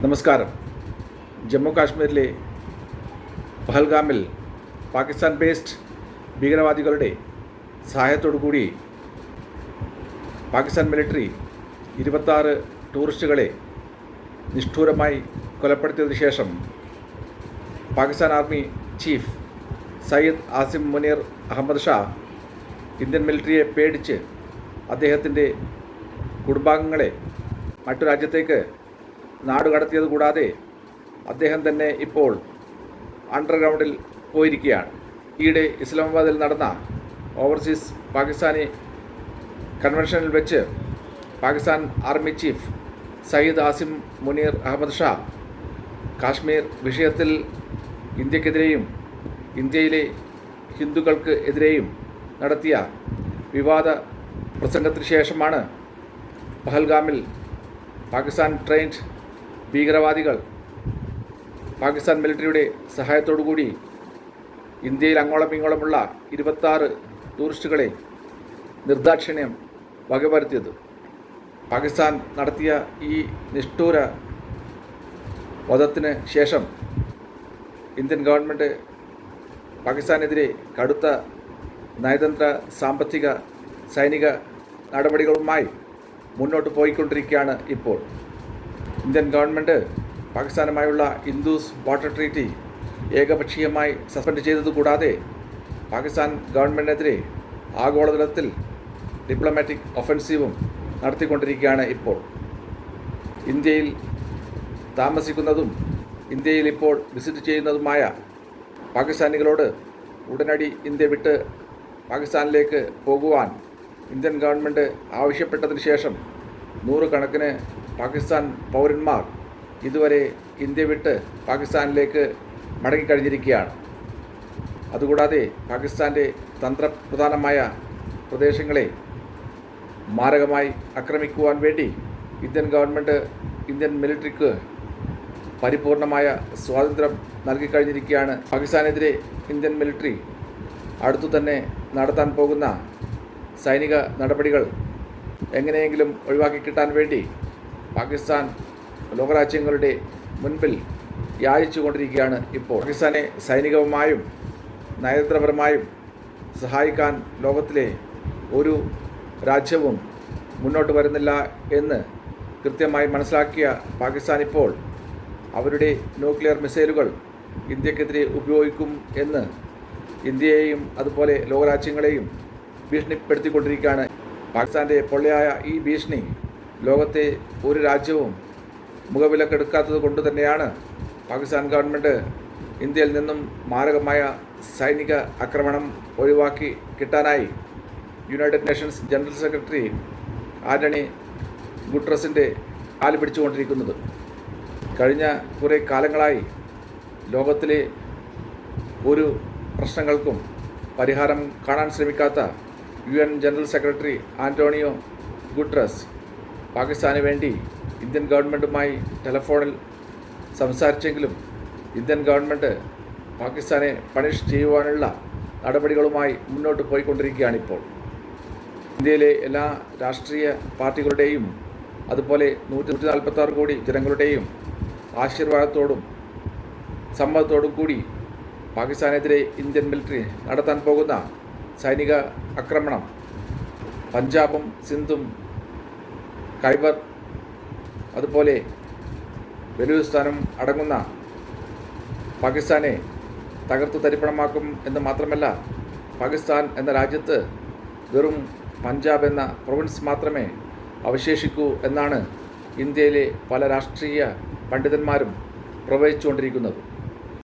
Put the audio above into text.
നമസ്കാരം. ജമ്മു കാശ്മീരിലെ പഹൽഗാമിൽ പാകിസ്ഥാൻ ബേസ്ഡ് ഭീകരവാദികളുടെ സഹായത്തോടുകൂടി പാകിസ്ഥാൻ മിലിറ്ററി ഇരുപത്താറ് ടൂറിസ്റ്റുകളെ നിഷ്ഠൂരമായി കൊലപ്പെടുത്തിയതിനു ശേഷം Pakistan army chief Syed Asim Munir Ahmed Shah Indian മിലിറ്ററിയെ പേടിച്ച് അദ്ദേഹത്തിന്റെ കുടുംബാംഗങ്ങളെ മറ്റു രാജ്യത്തേക്ക് നാടുകടത്തിയത് കൂടാതെ അദ്ദേഹം തന്നെ ഇപ്പോൾ അണ്ടർഗ്രൗണ്ടിൽ പോയിരിക്കുകയാണ്. ഈയിടെ ഇസ്ലാമാബാദിൽ നടന്ന ഓവർസീസ് പാകിസ്ഥാനി കൺവെൻഷനിൽ വെച്ച് പാകിസ്ഥാൻ ആർമി ചീഫ് സയ്യിദ് ആസിം മുനീർ അഹമ്മദ് ഷാ കാശ്മീർ വിഷയത്തിൽ ഇന്ത്യക്കെതിരെയും ഇന്ത്യയിലെ ഹിന്ദുക്കൾക്ക് എതിരെയും നടത്തിയ വിവാദ പ്രസംഗത്തിന് ശേഷമാണ് പഹൽഗാമിൽ പാകിസ്ഥാൻ ട്രെയിൻഡ് ഭീകരവാദികൾ പാകിസ്ഥാൻ മിലിറ്ററിയുടെ സഹായത്തോടുകൂടി ഇന്ത്യയിൽ അങ്ങോളം ഇങ്ങോളമുള്ള ഇരുപത്താറ് ടൂറിസ്റ്റുകളെ നിർദാക്ഷിണ്യം വകവരുത്തിയത്. പാകിസ്ഥാൻ നടത്തിയ ഈ നിഷ്ഠൂര വധത്തിന് ശേഷം ഇന്ത്യൻ ഗവൺമെന്റ് പാകിസ്ഥാനെതിരെ കടുത്ത നയതന്ത്ര സാമ്പത്തിക സൈനിക നടപടികളുമായി മുന്നോട്ട് പോയിക്കൊണ്ടിരിക്കുകയാണ് ഇപ്പോൾ. ഇന്ത്യൻ ഗവൺമെന്റ് പാകിസ്ഥാനുമായുള്ള ഇൻഡൂസ് വാട്ടർ ട്രീറ്റി ഏകപക്ഷീയമായി സസ്പെൻഡ് ചെയ്തത് കൂടാതെ പാകിസ്ഥാൻ ഗവൺമെന്റിനെതിരെ ആഗോളതലത്തിൽ ഡിപ്ലോമാറ്റിക് ഒഫൻസീവും നടത്തിക്കൊണ്ടിരിക്കുകയാണ് ഇപ്പോൾ. ഇന്ത്യയിൽ താമസിക്കുന്നതും ഇന്ത്യയിൽ ഇപ്പോൾ വിസിറ്റ് ചെയ്യുന്നതുമായ പാകിസ്ഥാനികളോട് ഉടനടി ഇന്ത്യ വിട്ട് പാകിസ്ഥാനിലേക്ക് പോകുവാൻ ഇന്ത്യൻ ഗവൺമെന്റ് ആവശ്യപ്പെട്ടതിന് ശേഷം നൂറുകണക്കിന് പാകിസ്ഥാൻ പൗരന്മാർ ഇതുവരെ ഇന്ത്യ വിട്ട് പാകിസ്ഥാനിലേക്ക് മടങ്ങിക്കഴിഞ്ഞിരിക്കുകയാണ്. അതുകൂടാതെ പാകിസ്ഥാന്റെ തന്ത്രപ്രധാനമായ പ്രദേശങ്ങളെ മാരകമായി ആക്രമിക്കുവാൻ വേണ്ടി ഇന്ത്യൻ ഗവൺമെന്റ് ഇന്ത്യൻ മിലിറ്ററിക്ക് പരിപൂർണമായ സ്വാതന്ത്ര്യം നൽകിക്കഴിഞ്ഞിരിക്കുകയാണ്. പാകിസ്ഥാനെതിരെ ഇന്ത്യൻ മിലിറ്ററി അടുത്തു തന്നെ നടത്താൻ പോകുന്ന സൈനിക നടപടികൾ എങ്ങനെയെങ്കിലും ഒഴിവാക്കി കിട്ടാൻ വേണ്ടി പാകിസ്ഥാൻ ലോകരാജ്യങ്ങളുടെ മുൻപിൽ യാചിച്ചു കൊണ്ടിരിക്കുകയാണ് ഇപ്പോൾ. പാകിസ്ഥാനെ സൈനികവുമായും നയതന്ത്രപരമായും സഹായിക്കാൻ ലോകത്തിലെ ഒരു രാജ്യവും മുന്നോട്ട് വരുന്നില്ല എന്ന് കൃത്യമായി മനസ്സിലാക്കിയ പാകിസ്ഥാൻ ഇപ്പോൾ അവരുടെ ന്യൂക്ലിയർ മിസൈലുകൾ ഇന്ത്യക്കെതിരെ ഉപയോഗിക്കും എന്ന് ഇന്ത്യയെയും അതുപോലെ ലോകരാജ്യങ്ങളെയും ഭീഷണിപ്പെടുത്തിക്കൊണ്ടിരിക്കുകയാണ്. പാകിസ്ഥാന്റെ പൊള്ളയായ ഈ ഭീഷണി ലോകത്തെ ഒരു രാജ്യവും മുഖവിലക്കെടുക്കാത്തത് കൊണ്ട് തന്നെയാണ് പാകിസ്ഥാൻ ഗവൺമെന്റ് ഇന്ത്യയിൽ നിന്നും മാരകമായ സൈനിക ആക്രമണം ഒഴിവാക്കി കിട്ടാനായി United Nations general secretary Antony ഗുട്രസിന്റെ കാൽ പിടിച്ചുകൊണ്ടിരിക്കുന്നത്. കഴിഞ്ഞ കുറേ കാലങ്ങളായി ലോകത്തിലെ ഒരു പ്രശ്നങ്ങൾക്കും പരിഹാരം കാണാൻ ശ്രമിക്കാത്ത U N general secretary Antonio Guterres പാകിസ്ഥാന് വേണ്ടി ഇന്ത്യൻ ഗവൺമെന്റുമായി ടെലഫോണിൽ സംസാരിച്ചെങ്കിലും ഇന്ത്യൻ ഗവൺമെന്റ് പാകിസ്ഥാനെ പണിഷ് ചെയ്യുവാനുള്ള നടപടികളുമായി മുന്നോട്ട് പോയിക്കൊണ്ടിരിക്കുകയാണിപ്പോൾ. ഇന്ത്യയിലെ എല്ലാ രാഷ്ട്രീയ പാർട്ടികളുടെയും അതുപോലെ നൂറ്റി നൂറ്റി നാൽപ്പത്താറ് കോടി ജനങ്ങളുടെയും ആശീർവാദത്തോടും സമ്മതത്തോടും കൂടി പാകിസ്ഥാനെതിരെ ഇന്ത്യൻ മിലിറ്ററി നടത്താൻ പോകുന്ന സൈനിക ആക്രമണം പഞ്ചാബും സിന്ധും ഖൈബർ. അതുപോലെ ബലൂചിസ്ഥാനും അടങ്ങുന്ന പാകിസ്ഥാനെ തകർത്ത് തരിപ്പണമാക്കും എന്ന് മാത്രമല്ല പാകിസ്ഥാൻ എന്ന രാജ്യത്ത് വെറും പഞ്ചാബ് എന്ന പ്രൊവിൻസ് മാത്രമേ അവശേഷിക്കൂ എന്നാണ് ഇന്ത്യയിലെ പല രാഷ്ട്രീയ പണ്ഡിതന്മാരും പ്രവചിച്ചുകൊണ്ടിരിക്കുന്നത്.